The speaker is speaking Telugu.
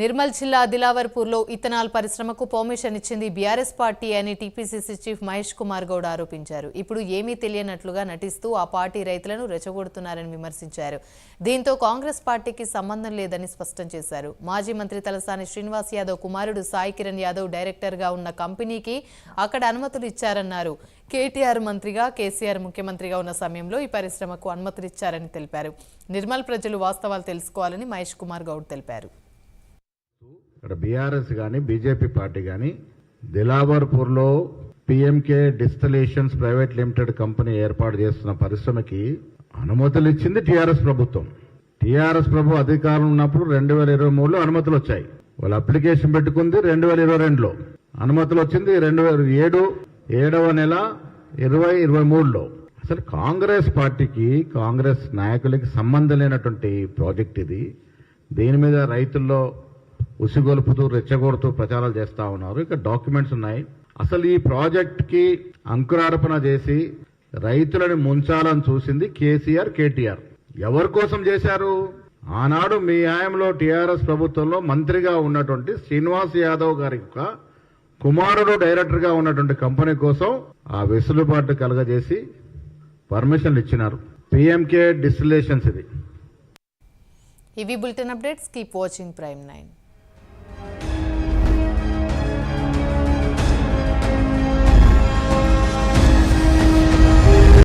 నిర్మల్ జిల్లా దిలావర్పూర్లో ఇథనాల్ పరిశ్రమకు పర్మిషన్ ఇచ్చింది బీఆర్ఎస్ పార్టీ అని టీపీసీసీ చీఫ్ మహేష్ కుమార్ గౌడ్ ఆరోపించారు. ఇప్పుడు ఏమీ తెలియనట్లుగా నటిస్తూ ఆ పార్టీ రైతులను రెచ్చగొడుతున్నారని విమర్శించారు. దీంతో కాంగ్రెస్ పార్టీకి సంబంధం లేదని స్పష్టం చేశారు. మాజీ మంత్రి తలసాని శ్రీనివాస్ యాదవ్ కుమారుడు సాయి కిరణ్ యాదవ్ డైరెక్టర్గా ఉన్న కంపెనీకి అక్కడ అనుమతులు ఇచ్చారన్నారు. కేటీఆర్ మంత్రిగా కేసీఆర్ ముఖ్యమంత్రిగా ఉన్న సమయంలో ఈ పరిశ్రమకు అనుమతులు ఇచ్చారని తెలిపారు. నిర్మల్ ప్రజలు వాస్తవాలు తెలుసుకోవాలని మహేష్ కుమార్ గౌడ్ తెలిపారు. ఇక్కడ బీఆర్ఎస్ కానీ బీజేపీ పార్టీ కానీ దిలావర్పూర్లో PMK distillations private limited company ఏర్పాటు చేస్తున్న పరిశ్రమకి అనుమతులు ఇచ్చింది టీఆర్ఎస్ ప్రభుత్వం. టీఆర్ఎస్ ప్రభు అధికారం ఉన్నప్పుడు రెండు వేల ఇరవై మూడులో అనుమతులు వచ్చాయి వాళ్ళు అప్లికేషన్ పెట్టుకుంది రెండు వేల ఇరవై రెండులో. అనుమతులు వచ్చింది రెండు వేల ఏడు ఏడవ నెల ఇరవై ఇరవై మూడులో. అసలు కాంగ్రెస్ పార్టీకి కాంగ్రెస్ నాయకులకి సంబంధం లేనటువంటి ప్రాజెక్ట్ ఇది. దీని మీద రైతుల్లో ఉసిగొలుపుతూ రెచ్చగొడుతూ ప్రచారాలు చేస్తా ఉన్నారు. ఇక డాక్యుమెంట్స్ ఉన్నాయి. అసలు ఈ ప్రాజెక్ట్కి అంకురార్పణ చేసి రైతులను ముంచాలని చూసింది కేసీఆర్ కేటీఆర్. ఎవరి కోసం చేశారు? ఆనాడు మీ ఆయంలో టీఆర్ఎస్ ప్రభుత్వంలో మంత్రిగా ఉన్నటువంటి శ్రీనివాస్ యాదవ్ గారి యొక్క కుమారుడు డైరెక్టర్గా ఉన్నటువంటి కంపెనీ కోసం ఆ వెసులుబాటు కలగజేసి పర్మిషన్లు ఇచ్చినారు. పిఎంకే డిస్టిలేషన్స్ ఇది. ఇవి bulletin updates. Keep watching prime nine.